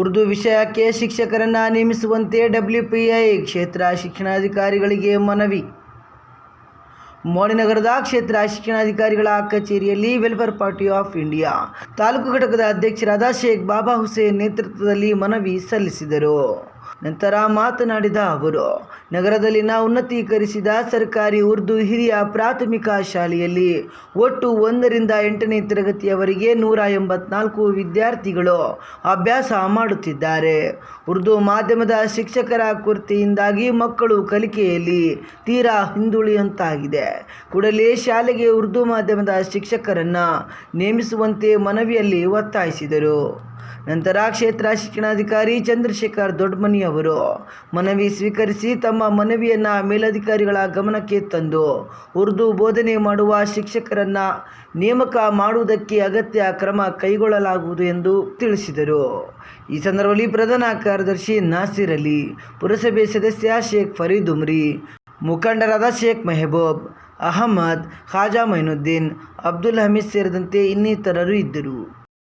ಉರ್ದು ವಿಷಯಕ್ಕೆ ಶಿಕ್ಷಕರನ್ನು ನೇಮಿಸುವಂತೆ ಡಬ್ಲ್ಯೂಪಿಐ ಕ್ಷೇತ್ರ ಶಿಕ್ಷಣಾಧಿಕಾರಿಗಳಿಗೆ ಮನವಿ. ಮೋಡಿನಗರದ ಕ್ಷೇತ್ರ ಶಿಕ್ಷಣಾಧಿಕಾರಿಗಳ ಕಚೇರಿಯಲ್ಲಿ welfare party of India taluk ಘಟಕದ ಅಧ್ಯಕ್ಷರಾದ ಶೇಖ್ ಬಾಬಾ ಹುಸೇನ್ ನೇತೃತ್ವದಲ್ಲಿ ಮನವಿ ಸಲ್ಲಿಸಿದರು. ನಂತರ ಮಾತನಾಡಿದ ಅವರು, ನಗರದಲ್ಲಿನ ಉನ್ನತೀಕರಿಸಿದ ಸರ್ಕಾರಿ ಉರ್ದು ಹಿರಿಯ ಪ್ರಾಥಮಿಕ ಶಾಲೆಯಲ್ಲಿ ಒಟ್ಟು ಒಂದರಿಂದ ಎಂಟನೇ ತರಗತಿಯವರೆಗೆ ನೂರ ಎಂಬತ್ನಾಲ್ಕು ವಿದ್ಯಾರ್ಥಿಗಳು ಅಭ್ಯಾಸ ಮಾಡುತ್ತಿದ್ದಾರೆ. ಉರ್ದು ಮಾಧ್ಯಮದ ಶಿಕ್ಷಕರ ಕೊರತೆಯಿಂದಾಗಿ ಮಕ್ಕಳು ಕಲಿಕೆಯಲ್ಲಿ ತೀರಾ ಹಿಂದುಳಿಯುವಂತಾಗಿದೆ. ಕೂಡಲೇ ಶಾಲೆಗೆ ಉರ್ದು ಮಾಧ್ಯಮದ ಶಿಕ್ಷಕರನ್ನು ನೇಮಿಸುವಂತೆ ಮನವಿಯಲ್ಲಿ ಒತ್ತಾಯಿಸಿದರು. ನಂತರ ಕ್ಷೇತ್ರ ಶಿಕ್ಷಣಾಧಿಕಾರಿ ಚಂದ್ರಶೇಖರ್ ದೊಡ್ಡಮನಿ ಅವರು ಮನವಿ ಸ್ವೀಕರಿಸಿ ತಮ್ಮ ಮನವಿಯನ್ನು ಮೇಲಧಿಕಾರಿಗಳ ಗಮನಕ್ಕೆ ತಂದು ಉರ್ದು ಬೋಧನೆ ಮಾಡುವ ಶಿಕ್ಷಕರನ್ನ ನೇಮಕ ಮಾಡುವುದಕ್ಕೆ ಅಗತ್ಯ ಕ್ರಮ ಕೈಗೊಳ್ಳಲಾಗುವುದು ಎಂದು ತಿಳಿಸಿದರು. ಈ ಸಂದರ್ಭದಲ್ಲಿ ಪ್ರಧಾನ ಕಾರ್ಯದರ್ಶಿ ನಾಸಿರ್ ಅಲಿ, ಪುರಸಭೆ ಸದಸ್ಯ ಶೇಖ್ ಫರೀದ್ ಉಮ್ರಿ, ಮುಖಂಡರಾದ ಶೇಖ್ ಮೆಹಬೂಬ್, ಅಹಮದ್, ಖಾಜಾ ಮೈನುದ್ದೀನ್, ಅಬ್ದುಲ್ ಹಮೀದ್ ಸೇರಿದಂತೆ ಇನ್ನಿತರರು ಇದ್ದರು.